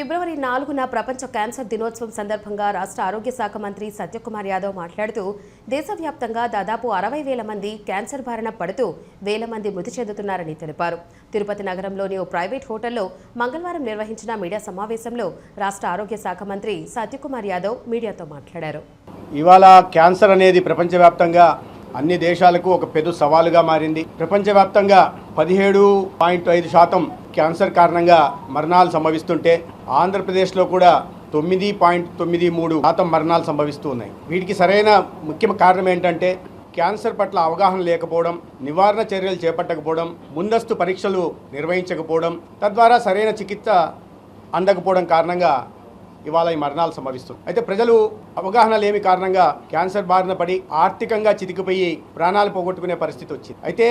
ఫిబ్రవరి నాలుగున ప్రపంచ క్యాన్సర్ దినోత్సవం సందర్భంగా రాష్ట్ర ఆరోగ్య శాఖ మంత్రి సత్యకుమార్ యాదవ్ మాట్లాడుతూ దేశవ్యాప్తంగా దాదాపు అరవై వేల మంది క్యాన్సర్ బారిన పడుతూ వేల మంది మృతి చెందుతున్నారని తెలిపారు. తిరుపతి నగరంలోని ఓ ప్రైవేట్ హోటల్లో మంగళవారం నిర్వహించిన మీడియా సమావేశంలో రాష్ట్ర ఆరోగ్య శాఖ మంత్రి సత్యకుమార్ యాదవ్ మీడియాతో మాట్లాడారు. ఇవాళ క్యాన్సర్ అనేది ప్రపంచవ్యాప్తంగా అన్ని దేశాలకు ఒక పెద్ద సవాలుగా మారింది. ప్రపంచవ్యాప్తంగా పదిహేడు పాయింట్ ఐదు శాతం క్యాన్సర్ కారణంగా మరణాలు సంభవిస్తుంటే ఆంధ్రప్రదేశ్లో కూడా తొమ్మిది పాయింట్ తొమ్మిది మూడు శాతం మరణాలు సంభవిస్తూ ఉన్నాయి. వీటికి సరైన ముఖ్య కారణం ఏంటంటే క్యాన్సర్ పట్ల అవగాహన లేకపోవడం నివారణ చర్యలు చేపట్టకపోవడం ముందస్తు పరీక్షలు నిర్వహించకపోవడం తద్వారా సరైన చికిత్స అందకపోవడం కారణంగా ఇవాళ ఈ మరణాలు సంభవిస్తుంది అయితే ప్రజలు అవగాహన లేమి కారణంగా క్యాన్సర్ బారిన పడి ఆర్థికంగా చితికిపోయి ప్రాణాలు పోగొట్టుకునే పరిస్థితి వచ్చింది. అయితే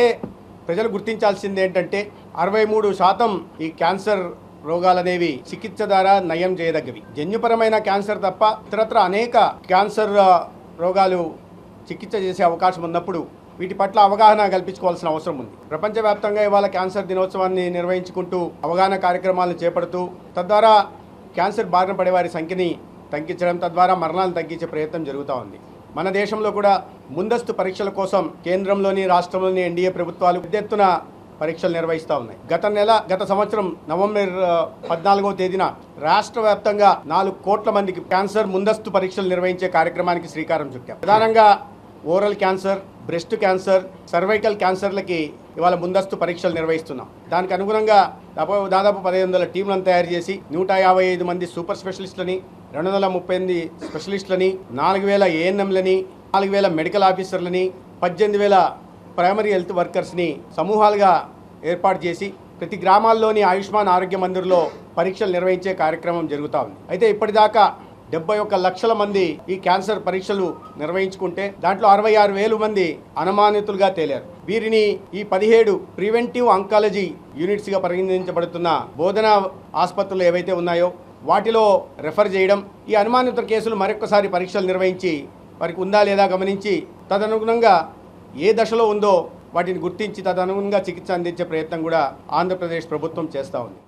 ప్రజలు గుర్తించాల్సింది ఏంటంటే అరవై మూడు శాతం ఈ క్యాన్సర్ రోగాలనేవి చికిత్స ద్వారా నయం చేయదగ్గవి. జన్యుపరమైన క్యాన్సర్ తప్ప ఇతరత్ర అనేక క్యాన్సర్ రోగాలు చికిత్స చేసే అవకాశం ఉన్నప్పుడు వీటి పట్ల అవగాహన కల్పించుకోవాల్సిన అవసరం ఉంది. ప్రపంచవ్యాప్తంగా ఇవాళ క్యాన్సర్ దినోత్సవాన్ని నిర్వహించుకుంటూ అవగాహన కార్యక్రమాలను చేపడుతూ తద్వారా క్యాన్సర్ బారిన పడే వారి సంఖ్యని తగ్గించడం తద్వారా మరణాలను తగ్గించే ప్రయత్నం జరుగుతూ ఉంది. మన దేశంలో కూడా ముందస్తు పరీక్షల కోసం కేంద్రంలోని రాష్ట్రంలోని ఎన్డీఏ ప్రభుత్వాలు పెద్ద ఎత్తున పరీక్షలు నిర్వహిస్తూ ఉన్నాయి. గత నెల గత సంవత్సరం నవంబర్ పద్నాలుగో పద్నాలుగవ తేదీన రాష్ట్ర వ్యాప్తంగా నాలుగు కోట్ల మందికి క్యాన్సర్ ముందస్తు పరీక్షలు నిర్వహించే కార్యక్రమానికి శ్రీకారం చుట్టాం. ప్రధానంగా oral cancer breast cancer cervical క్యాన్సర్లకి ఇవాళ ముందస్తు పరీక్షలు నిర్వహిస్తున్నాం. దానికి అనుగుణంగా దాదాపు దాదాపు పదిహేను వందల టీంలను తయారు చేసి నూట యాభై ఐదు మంది సూపర్ స్పెషలిస్టులని రెండు వందల ముప్పై ఎనిమిది స్పెషలిస్టులని నాలుగు వేల ఏఎన్ఎంలని నాలుగు వేల మెడికల్ ఆఫీసర్లని పద్దెనిమిది వేల ప్రైమరీ హెల్త్ వర్కర్స్ని సమూహాలుగా ఏర్పాటు చేసి ప్రతి గ్రామాల్లోని ఆయుష్మాన్ ఆరోగ్య మందిర్లో పరీక్షలు నిర్వహించే కార్యక్రమం జరుగుతూ ఉంది. అయితే ఇప్పటిదాకా డెబ్బై ఒక్క లక్షల మంది ఈ క్యాన్సర్ పరీక్షలు నిర్వహించుకుంటే దాంట్లో అరవై ఆరు వేలు మంది అనుమానితులుగా తేలారు. వీరిని ఈ పదిహేడు ప్రివెంటివ్ అంకాలజీ యూనిట్స్గా పరిగణించబడుతున్న బోధనా ఆసుపత్రులు ఏవైతే ఉన్నాయో వాటిలో రెఫర్ చేయడం ఈ అనుమానిత కేసులు మరొకసారి పరీక్షలు నిర్వహించి వారికి ఉందా లేదా గమనించి తదనుగుణంగా ఏ దశలో ఉందో వాటిని గుర్తించి తదనుగుణంగా చికిత్స అందించే ప్రయత్నం కూడా ఆంధ్రప్రదేశ్ ప్రభుత్వం చేస్తూ ఉంది.